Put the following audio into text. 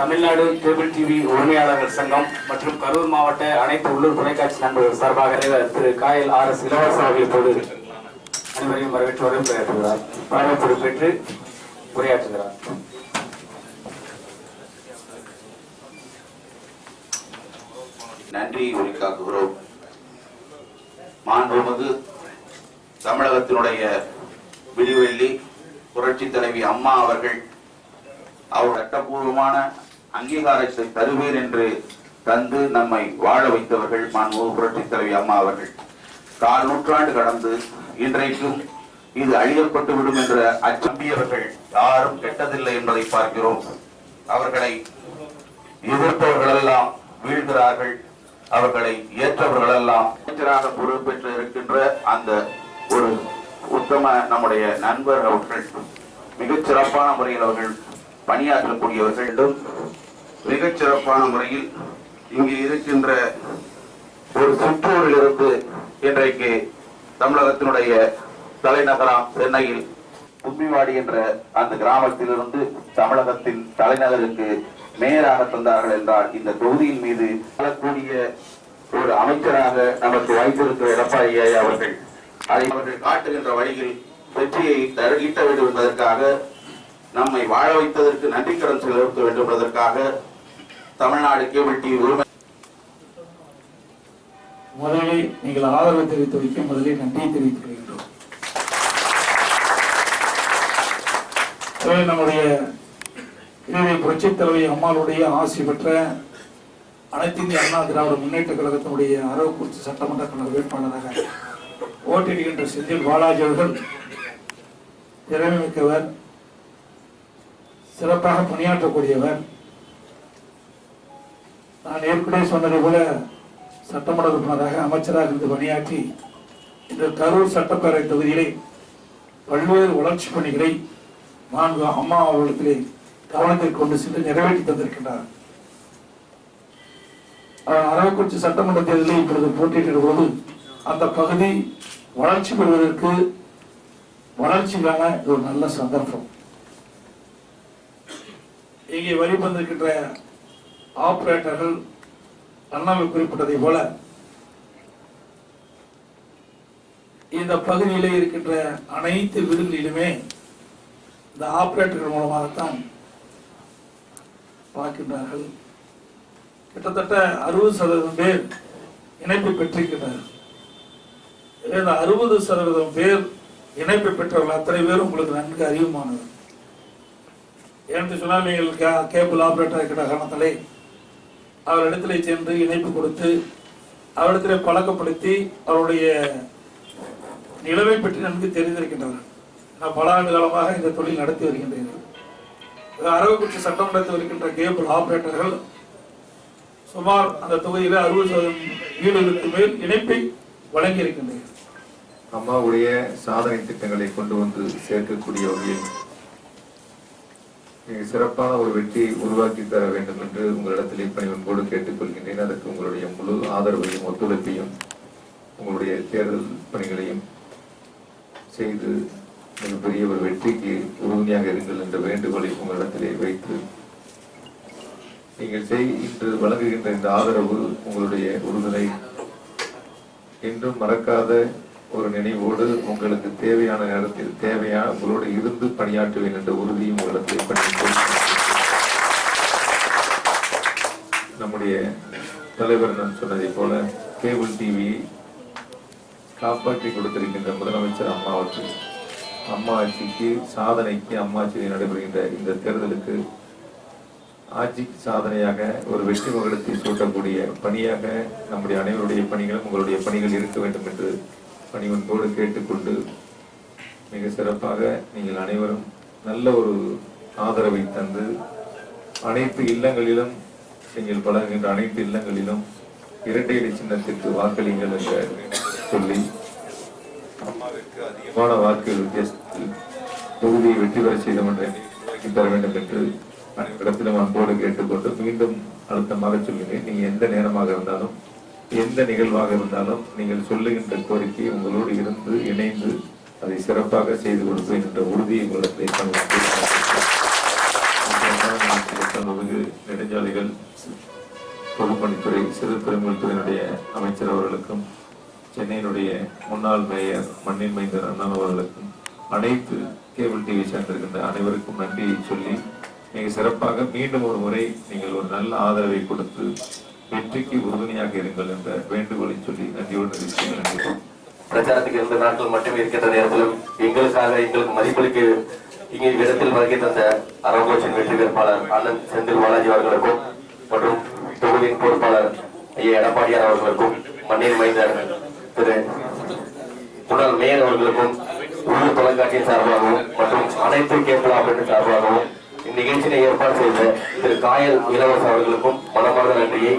Tamil Nadu cable TV உரிமையாளர்கள் சங்கம் மற்றும் கரூர் மாவட்ட அனைத்து உள்ளூர் தொலைக்காட்சி நண்பர்கள் சார்பாக தலைவர் திரு காயல் ஆர் எஸ் இளவரசர் அவர்கள் இப்போது அனைவரையும் வரவேற்று வரவேற்கிறார் வரவேற்பு பொறுப்பேற்று உரையாற்றுகிறார். நன்றி உரிக்காக்குகிறோம். மாண்புமிகு தமிழகத்தினுடைய விடிவெள்ளி புரட்சி தலைவி அம்மா அவர்கள் அவர் சட்டபூர்வமான அங்கீகாரத்தை தருவேன் என்று தந்து நம்மை வாழ வைத்தவர்கள் மாண்புமிகு புரட்சி தலைவி அம்மா அவர்கள். கால் நூற்றாண்டு கடந்து இன்றைக்கும் இது அழியப்பட்டு விடும் என்ற அச்சம்பியவர்கள் யாரும் கெட்டதில்லை என்பதை பார்க்கிறோம். அவர்களை எதிர்ப்பவர்களெல்லாம் வீழ்கிறார்கள். அவர்களை ஏற்றவர்களெல்லாம் அமைச்சராக பொறுப்பேற்று இருக்கின்ற அந்த ஒரு உத்தம நம்முடைய நண்பர் அவர்கள் மிகச் சிறப்பான முறையில் அவர்கள் பணியாற்றக்கூடியவர்களிடம் மிகச் சிறப்பான முறையில் இங்கே இருக்கின்ற ஒரு சுற்றூரில் இருந்து இன்றைக்கு தமிழகத்தினுடைய தலைநகராம் சென்னையில் கும்மிவாடி என்ற அந்த கிராமத்திலிருந்து தமிழகத்தின் தலைநகருக்கு மேயராக தந்தார்கள் என்றால் இந்த தொகுதியின் மீது வரக்கூடிய ஒரு அமைச்சராக நமக்கு வாய்த்திருக்கிற எடப்பாடி ஐயா அவர்கள் அதை அவர்கள் காட்டுகின்ற வழியில் வெற்றியை தருகிட்ட வேண்டும் என்பதற்காக நம்மை வாழ வைத்ததற்கு நன்றி கடன் செலுத்த வேண்டும் என்பதற்காக தமிழ்நாடு கேபிள் டிவி உரிமை முதலில் நீங்கள் ஆதரவு தெரிவித்து வைக்க முதலில் நன்றி தெரிவித்துக் கொள்கின்றோம். நம்முடைய இறுதி புரட்சித் தலைவி அம்மாளுடைய ஆசி பெற்ற அனைத்து இந்திய அண்ணா திராவிட முன்னேற்ற கழகத்தினுடைய அரவக்குறிச்சி சட்டமன்ற கழக வேட்பாளராக ஓட்டிடுகின்ற செந்தில் பாலாஜி அவர்கள் திறமை மிக்கவர். சிறப்பாக பணியாற்றக்கூடியவர். நான் ஏற்கனவே சொன்னதை போல சட்டமன்ற உறுப்பினராக அமைச்சராக இருந்து பணியாற்றி இந்த கரூர் சட்டப்பேரவை தொகுதியிலே பல்வேறு வளர்ச்சி பணிகளை நான்கு அம்மா அவர்களிடத்திலே கவனத்தில் கொண்டு சென்று நிறைவேற்றி தந்திருக்கின்றார். அரவக்குறிச்சி சட்டமன்ற தேர்தலில் இப்பொழுது போட்டியிட்ட பொழுது அந்த பகுதி வளர்ச்சி பெறுவதற்கு வளர்ச்சிக்கான ஒரு நல்ல சந்தர்ப்பம். இங்கே வழிபந்திருக்கின்ற ஆபரேட்டர்கள் அண்ணாவை குறிப்பிட்டதை போல இந்த பகுதியில் இருக்கின்ற அனைத்து விருதுகளிலுமே இந்த ஆபரேட்டர்கள் மூலமாகத்தான் பார்க்கின்றார்கள். கிட்டத்தட்ட அறுபது சதவீதம் பேர் இணைப்பு பெற்றிருக்கிறார்கள் இந்த அறுபது சதவீதம் பேர் இணைப்பு பெற்றவர்கள் அத்தனை பேரும் உங்களுக்கு நன்கு அறிவுமானது என்று சொன்னால் நீங்கள் கே- கேபிள் ஆபரேட்டர் இருக்கிற காரணத்திலே அவரிடத்திலே சென்று இணைப்பு கொடுத்து அவரிடத்தில் பழக்கப்படுத்தி அவருடைய நிலைமை பற்றி நன்கு தெரிந்திருக்கின்றனர். நான் பல ஆண்டு காலமாக இந்த தொழில் நடத்தி வருகின்றேன். அரவக்குச்சி சட்டமன்றத்தில் இருக்கின்ற கேபிள் ஆபரேட்டர்கள் சுமார் அந்த தொகுதியில் அறுபது சதவீதம் வீடுகளுக்கு மேல் இணைப்பை வழங்கி இருக்கின்றனர் அம்மாவுடைய சாதனை திட்டங்களை கொண்டு வந்து சேர்க்கக்கூடிய வகையில் நீங்கள் சிறப்பான ஒரு வெற்றி உருவாக்கி தர வேண்டும் என்று உங்களிடத்திலே பணிவன்போடு கேட்டுக்கொள்கின்றேன். அதற்கு உங்களுடைய முழு ஆதரவையும் ஒத்துழைப்பையும் உங்களுடைய தேர்தல் பணிகளையும் செய்து மிகப்பெரிய ஒரு வெற்றிக்கு உறுதுணையாக இருங்கள் என்ற வேண்டுகோளை உங்களிடத்திலே வைத்து நீங்கள் செய் இன்று வழங்குகின்ற இந்த ஆதரவு உங்களுடைய உறுதுணை. என்றும் மறக்காத ஒரு நினைவோடு உங்களுக்கு தேவையான நேரத்தில் தேவையான உங்களோடு இருந்து பணியாற்றுவேன் என்ற உறுதியும் உங்களுக்கு பணியிட்டு நம்முடைய தலைவர் நான் சொன்னதைப் போல கேபிள் டிவி காப்பாற்றி கொடுத்திருக்கின்ற முதலமைச்சர் அம்மா அவர்கள் அம்மா ஆட்சிக்கு சாதனைக்கு அம்மா ஆட்சியில் நடைபெறுகின்ற இந்த தேர்தலுக்கு ஆட்சிக்கு சாதனையாக ஒரு வெற்றி மகுடத்தை சூட்டக்கூடிய பணியாக நம்முடைய அனைவருடைய பணிகளும் உங்களுடைய பணிகள் இருக்க வேண்டும் என்று பணிவன்போடு கேட்டுக்கொண்டு மிக சிறப்பாக நீங்கள் அனைவரும் நல்ல ஒரு ஆதரவை தந்து அனைத்து இல்லங்களிலும் நீங்கள் பழகுகின்ற அனைத்து இல்லங்களிலும் இரட்டை இலை சின்னத்திற்கு வாக்களிங்கள் என்று சொல்லி அம்மாவிற்கு அதிகமான வாக்குகள் வித்தியாசத்தில் தொகுதியை வெற்றி பெற செய்தோம் என்று தர வேண்டும் என்று அனைவரிடத்திலும் அன்போடு கேட்டுக்கொண்டு மீண்டும் அழுத்தமாக சொல்கிறேன். நீங்க எந்த நேரமாக இருந்தாலும் எந்த நிகழ்வாக இருந்தாலும் நீங்கள் சொல்லுகின்ற கோரிக்கை உங்களோடு இருந்து இணைந்து அதை சிறப்பாக செய்து கொடுப்பேன் என்ற உறுதி உங்களிடத்தில் நெடுஞ்சாலைகள் பொதுப்பணித்துறை சிறு பெருமைத்துறையினுடைய அமைச்சர் அவர்களுக்கும் சென்னையினுடைய முன்னாள் மேயர் மண்ணின் மைந்தர் அண்ணன் அவர்களுக்கும் அனைத்து கேபிள் டிவி சேர்ந்திருக்கின்ற அனைவருக்கும் நன்றியை சொல்லி மிக சிறப்பாக மீண்டும் ஒரு முறை நீங்கள் ஒரு நல்ல ஆதரவை கொடுத்து வெற்றிக்கு உறுதுணையாக இருங்கள் என்ற வேண்டுகோளை சொல்லி நன்றியோடு நிறைவு பிரச்சாரத்துக்கு இரண்டு நாட்கள் மட்டுமே இருக்கின்ற நேரத்திலும் எங்களுக்காக எங்களுக்கு மதிப்பளிக்கு இங்கே இடத்தில் வருகை தந்த அரங்கோச்சின் வெற்றி வேட்பாளர் அண்ணன் செந்தில் பாலாஜி அவர்களுக்கும் மற்றும் தொகுதியின் பொறுப்பாளர் ஐயா எடப்பாடியார் அவர்களுக்கும் மண்ணீர் மைந்தர் திரு முன்னாள் மேயர் அவர்களுக்கும் உள்ளூர் தொலைக்காட்சியின் சார்பாகவும் மற்றும் அனைத்து கேபிள் ஆபரேட்டர் சார்பாகவும் இந்நிகழ்ச்சியை ஏற்பாடு செய்த திரு காயல் இளவரசர் அவர்களுக்கும் மனமார்ந்த நன்றியை